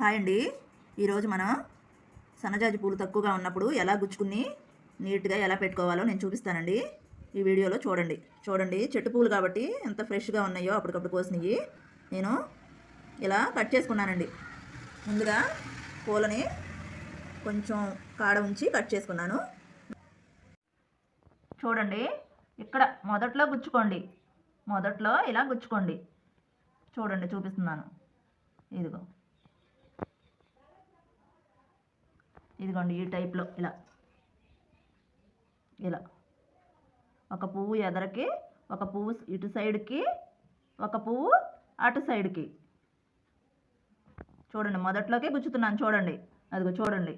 Hi అండి. ఈరోజు మనం సన్నజాజి పూలు తక్కువగా ఉన్నప్పుడు ఎలా గుచ్చుకుని నీట్గా ఎలా పెట్టుకోవాలో నేను చూపిస్తానండి. ఈ వీడియోలో చూడండి. చూడండి చెట్టు పూలు కాబట్టి ఎంత ఫ్రెష్గా ఉన్నాయో అప్పటికప్పుడు కోసినవి. నేను ఇలా కట్ చేసుకున్నానండి. ముందుగా పూలని కొంచెం కాడ ఉంచి కట్ చేసుకున్నాను. చూడండి ఇక్కడ మొదట్లో గుచ్చుకోండి. మొదట్లో ఇలా గుచ్చుకోండి. చూడండి చూపిస్తున్నాను. ఇదిగో. ఇదిగోండి ఈ టైప్లో ఇలా. ఇలా. ఒక పువ్వు ఎదరకి ఒక పువ్వు ఇటు సైడ్కి ఒక పువ్వు అటు సైడ్కి. చూడండి మొదట్లోకే గుచ్చుతున్నాను చూడండి. అదిగో చూడండి.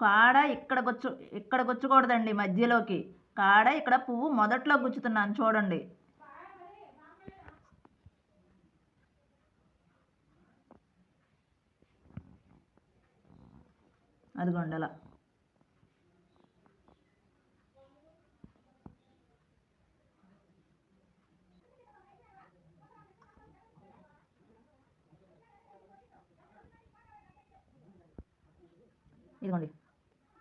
కాడ ఇక్కడ గుచ్చు ఇక్కడ గుచ్చకూడదండి మధ్యలోకి. కాడ ఇక్కడ పువ్వు మొదట్లో గుచ్చుతున్నాను చూడండి. అదిగోండి అలా ఇదిగోండి.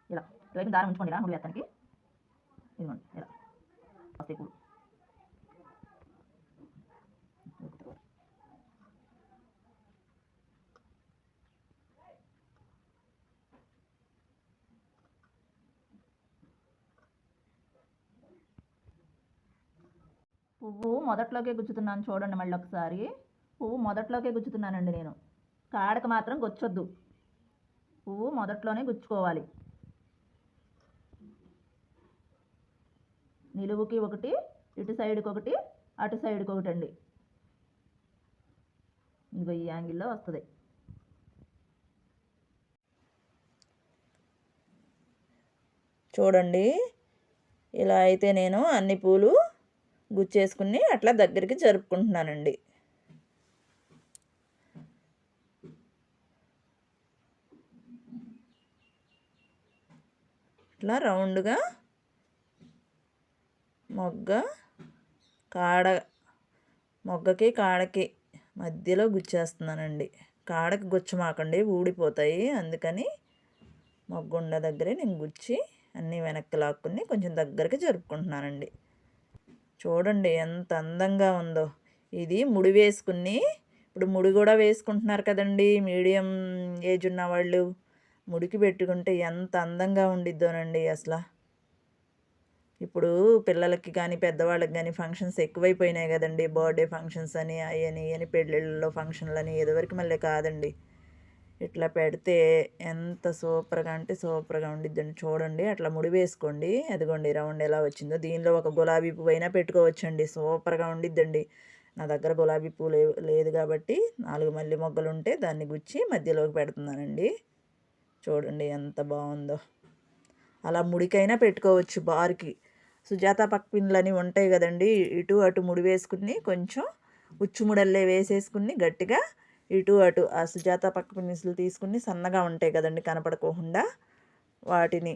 ఇలా. ఇటువైపు దారం ఉంచుకోండి ఇలా ముడి వేస్తానికి. ఇదిగోండి ఇలా. వస్తాయి పువ్వు మొదట్లోకే గుచ్చుతున్నాను చూడండి మళ్ళీ ఒకసారి. పువ్వు మొదట్లోకే గుచ్చుతున్నానండి నేను. కాడకు మాత్రం గుచ్చొద్దు. పువ్వు మొదట్లోనే గుచ్చుకోవాలి. నిలువుకి ఒకటి ఇటు సైడ్కి ఒకటి అటు సైడ్కి ఒకటి అండి ఇదిగో ఈ యాంగిల్లో వస్తుంది. చూడండి. ఇలా అయితే నేను అన్ని పూలు గుచ్చేసుకుని అట్లా దగ్గరికి జరుపుకుంటున్నానండి. ఇట్లా రౌండ్గా మొగ్గ కాడ మొగ్గకి కాడకి మధ్యలో గుచ్చేస్తున్నానండి. కాడకి గుచ్చమాకండి ఊడిపోతాయి. అందుకని మొగ్గుండ దగ్గరే నేను గుచ్చి అన్నీ వెనక్కి లాక్కుని కొంచెం దగ్గరికి జరుపుకుంటున్నానండి. చూడండి ఎంత అందంగా ఉందో. ఇది ముడి వేసుకుని ఇప్పుడు ముడి కూడా వేసుకుంటున్నారు కదండి మీడియం ఏజ్ ఉన్న వాళ్ళు. ముడికి పెట్టుకుంటే ఎంత అందంగా ఉండిద్దోనండి అసలు. ఇప్పుడు పిల్లలకి కానీ పెద్దవాళ్ళకి కానీ ఫంక్షన్స్ ఎక్కువైపోయినాయి కదండి. బర్త్డే ఫంక్షన్స్ అని అయ్యని అని పెళ్ళిళ్ళలో ఫంక్షన్లు అని ఎదువరకు మళ్ళీ కాదండి. ఇట్లా పెడితే ఎంత సూపర్గా అంటే సూపర్గా ఉండిద్దండి. చూడండి అట్లా ముడి వేసుకోండి. అదిగోండి రౌండ్ ఎలా వచ్చిందో. దీనిలో ఒక గులాబీ పువ్వు అయినా పెట్టుకోవచ్చండి. సూపర్గా ఉండిద్దండి. నా దగ్గర గులాబీ పువ్వు లేదు కాబట్టి నాలుగు మల్లి మొగ్గలు ఉంటే దాన్ని గుచ్చి మధ్యలోకి పెడుతున్నానండి. చూడండి ఎంత బాగుందో. అలా ముడికైనా పెట్టుకోవచ్చు బార్కి. సుజాత పక్పిన్లని ఉంటాయి కదండి. ఇటు అటు ముడి వేసుకుని కొంచెం ఉచ్చుముడల్లే వేసేసుకుని గట్టిగా ఇటు అటు ఆ సుజాత పక్క పిన్నిసులు తీసుకుని సన్నగా ఉంటాయి కదండి కనపడకోకుండా. వాటిని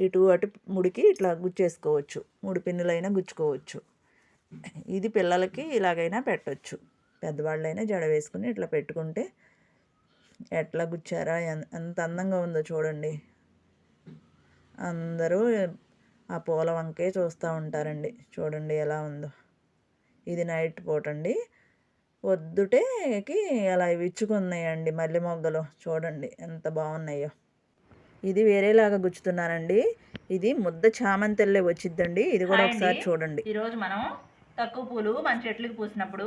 ఇటు అటు ముడికి ఇట్లా గుచ్చేసుకోవచ్చు. మూడు పిన్నులైనా గుచ్చుకోవచ్చు. ఇది పిల్లలకి ఇలాగైనా పెట్టవచ్చు పెద్దవాళ్ళైనా జడ వేసుకుని ఇట్లా పెట్టుకుంటే ఎట్లా గుచ్చారా? ఎంత అందంగా ఉందో చూడండి. అందరూ ఆ పూల వంకే చూస్తూ ఉంటారండి. చూడండి ఎలా ఉందో. ఇది నైట్ పూట అండి పొద్దుటేకి అలా విచ్చుకున్నాయండి మల్లె మొగ్గలు. చూడండి ఎంత బాగున్నాయో. ఇది వేరేలాగా గుచ్చుతున్నానండి ఇది ముద్ద చామంతెల్లే వచ్చిద్దండి. ఇది కూడా ఒకసారి చూడండి. ఈరోజు మనం తక్కువ పూలు మన చెట్లకు పూసినప్పుడు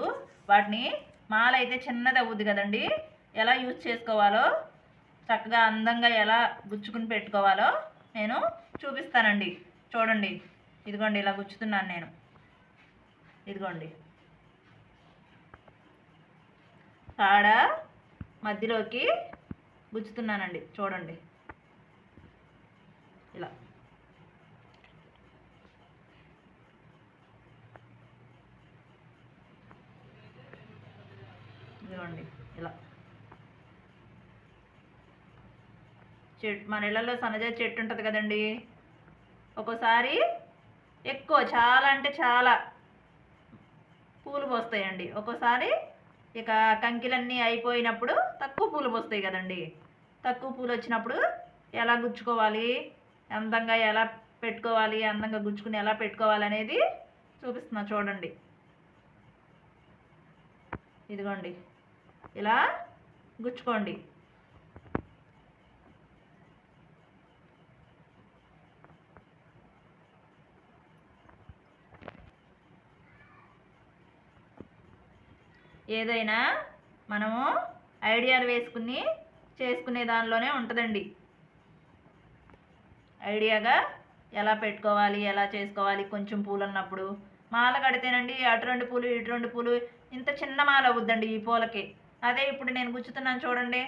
వాటిని మాల అయితే చిన్నది అవుద్ది కదండి. ఎలా యూజ్ చేసుకోవాలో చక్కగా అందంగా ఎలా గుచ్చుకుని పెట్టుకోవాలో నేను చూపిస్తానండి. చూడండి. ఇదిగోండి ఇలా గుచ్చుతున్నాను నేను. ఇదిగోండి. కాడ మధ్యలోకి గుచ్చుతున్నానండి. చూడండి. ఇలా. ఇదిగోండి. ఇలా. చెట్టు మన ఇళ్ళల్లో సన్నజాజి చెట్టు ఉంటుంది కదండి. ఒక్కోసారి ఎక్కువ చాలా అంటే చాలా పూలు పోస్తాయండి. ఒక్కోసారి ఇక కంకిలన్నీ అయిపోయినప్పుడు తక్కువ పూలు పోస్తాయి కదండి. తక్కువ పూలు వచ్చినప్పుడు ఎలా గుచ్చుకోవాలి? అందంగా ఎలా పెట్టుకోవాలి? అందంగా గుచ్చుకుని ఎలా పెట్టుకోవాలి అనేది చూపిస్తున్నా చూడండి. ఇదిగోండి. ఇలా గుచ్చుకోండి. ఏదైనా మనము ఐడియాలు వేసుకుని చేసుకునే దానిలోనే ఉంటుందండి. ఐడియాగా ఎలా పెట్టుకోవాలి ఎలా చేసుకోవాలి కొంచెం పూలు అన్నప్పుడు. మాల కడితేనండి అటు రెండు పూలు ఇటు రెండు పూలు ఇంత చిన్న మాల అవుద్దండి ఈ పూలకి. అదే ఇప్పుడు నేను గుచ్చుతున్నాను చూడండి.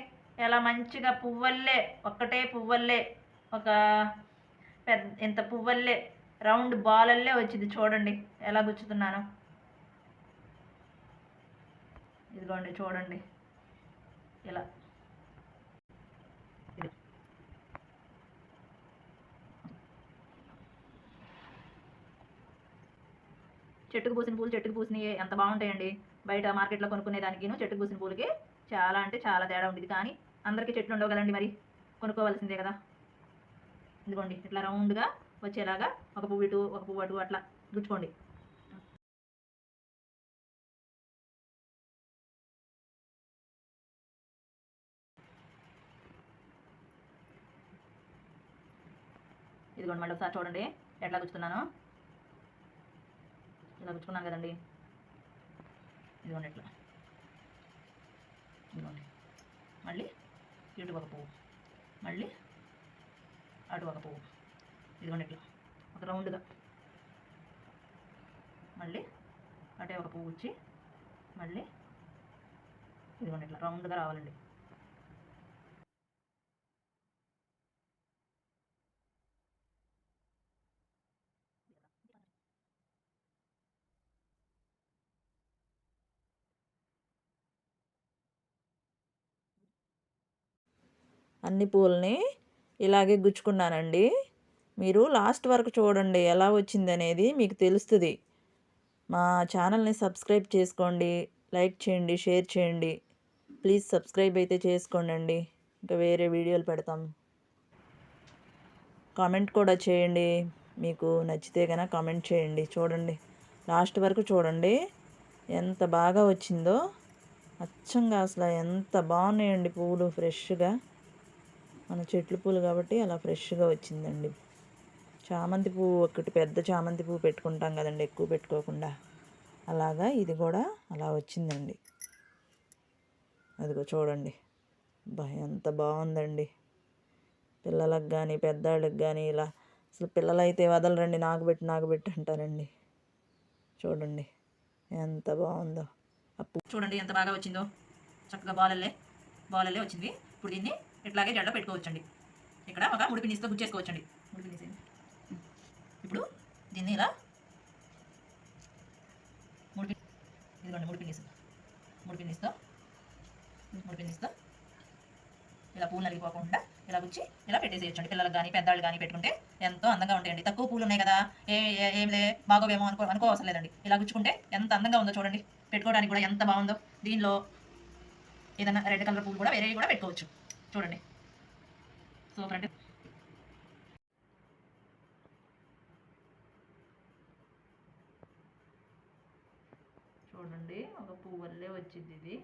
ఎలా మంచిగా పువ్వల్లే ఒక్కటే పువ్వల్లే ఒక పెద్ద ఇంత పువ్వల్లే రౌండ్ బాలల్లే వచ్చింది చూడండి. ఎలా గుచ్చుతున్నాను. ఇదిగోండి చూడండి. ఇలా. చెట్టుకు పూసిన పూలు చెట్టుకు పూసినవి ఎంత బాగుంటాయండి. బయట మార్కెట్లో కొనుక్కునే దానికిను చెట్టుకు పూసిన పూలకి చాలా అంటే చాలా తేడా ఉండేది కానీ అందరికీ చెట్లు ఉండవు కదండి మరి. కొనుక్కోవాల్సిందే కదా. ఇదిగోండి ఇట్లా రౌండ్గా వచ్చేలాగా ఒక పువ్వు ఇటు ఒక పువ్వు అటు అట్లా గుచ్చుకోండి. ఇదిగోండి మళ్ళీ ఒకసారి చూడండి. ఎట్లా గుచ్చుకున్నాను ఇలా గుచ్చుకున్నాను కదండి. ఇదిగోండి ఎట్లా ఇదిగోండి. మళ్ళీ ఇటు ఒక పువ్వు. మళ్ళీ అటు ఒక పువ్వు. ఇదిగోండి ఇట్లా. ఒక రౌండ్గా. మళ్ళీ అటే ఒక పువ్వు వచ్చి మళ్ళీ ఇదిగోండి ఇట్లా రౌండ్గా రావాలండి. అన్ని పూలని ఇలాగే గుచ్చుకున్నానండి. మీరు లాస్ట్ వరకు చూడండి ఎలా వచ్చింది అనేది మీకు తెలుస్తుంది. మా ఛానల్ని సబ్స్క్రైబ్ చేసుకోండి లైక్ చేయండి షేర్ చేయండి. ప్లీజ్ సబ్స్క్రైబ్ అయితే చేసుకోండి ఇంకా వేరే వీడియోలు పెడతాం. కామెంట్ కూడా చేయండి. మీకు నచ్చితే కనుక కామెంట్ చేయండి. చూడండి. లాస్ట్ వరకు చూడండి. ఎంత బాగా వచ్చిందో. అచ్చంగా అసలు ఎంత బాగున్నాయండి పువ్వులు ఫ్రెష్గా. మన చెట్లు పూలు కాబట్టి అలా ఫ్రెష్గా వచ్చిందండి. చామంతి పువ్వు ఒకటి పెద్ద చామంతి పువ్వు పెట్టుకుంటాం కదండి ఎక్కువ పెట్టుకోకుండా. అలాగా ఇది కూడా అలా వచ్చిందండి. అదిగో చూడండి. బా ఎంత బాగుందండి. పిల్లలకు కానీ పెద్దవాళ్ళకి కానీ ఇలా అసలు పిల్లలైతే వదలరండి నాకు పెట్టి నాకు పెట్టి అంటారండి. చూడండి ఎంత బాగుందో. అప్పు చూడండి ఎంత బాగా వచ్చిందో. చక్కగా బాలల్లే బాలల్లే వచ్చింది. ఇప్పుడు దీన్ని ఇట్లాగే జడలో పెట్టుకోవచ్చండి. ఇక్కడ ఒక ముడి పిన్నిస్తో గుచ్చేసుకోవచ్చండి ముడి ఇప్పుడు దీన్ని ఇలా ముడి ఇదిగోండి ముడి పిన్నిస్ ముడి ముడి ఇలా పూలు నలిగిపోకుండా ఇలా గుచ్చి ఇలా పెట్టేసేయచ్చండి. పిల్లలకు కానీ పెద్దవాళ్ళు కానీ పెట్టుకుంటే ఎంతో అందంగా ఉంటాయండి. తక్కువ పూలు ఉన్నాయి కదా ఏ ఏం లే బాగోవేమో అనుకో అనుకో అవసరం లేదండి. ఇలా గుచ్చుకుంటే ఎంత అందంగా ఉందో చూడండి. పెట్టుకోవడానికి కూడా ఎంత బాగుందో. దీనిలో ఏదైనా రెడ్ కలర్ పూలు కూడా వేరే కూడా పెట్టుకోవచ్చు. చూడండి. సో ఫ్రెండ్ చూడండి ఒక పువ్వుల్లే వచ్చింది ఇది.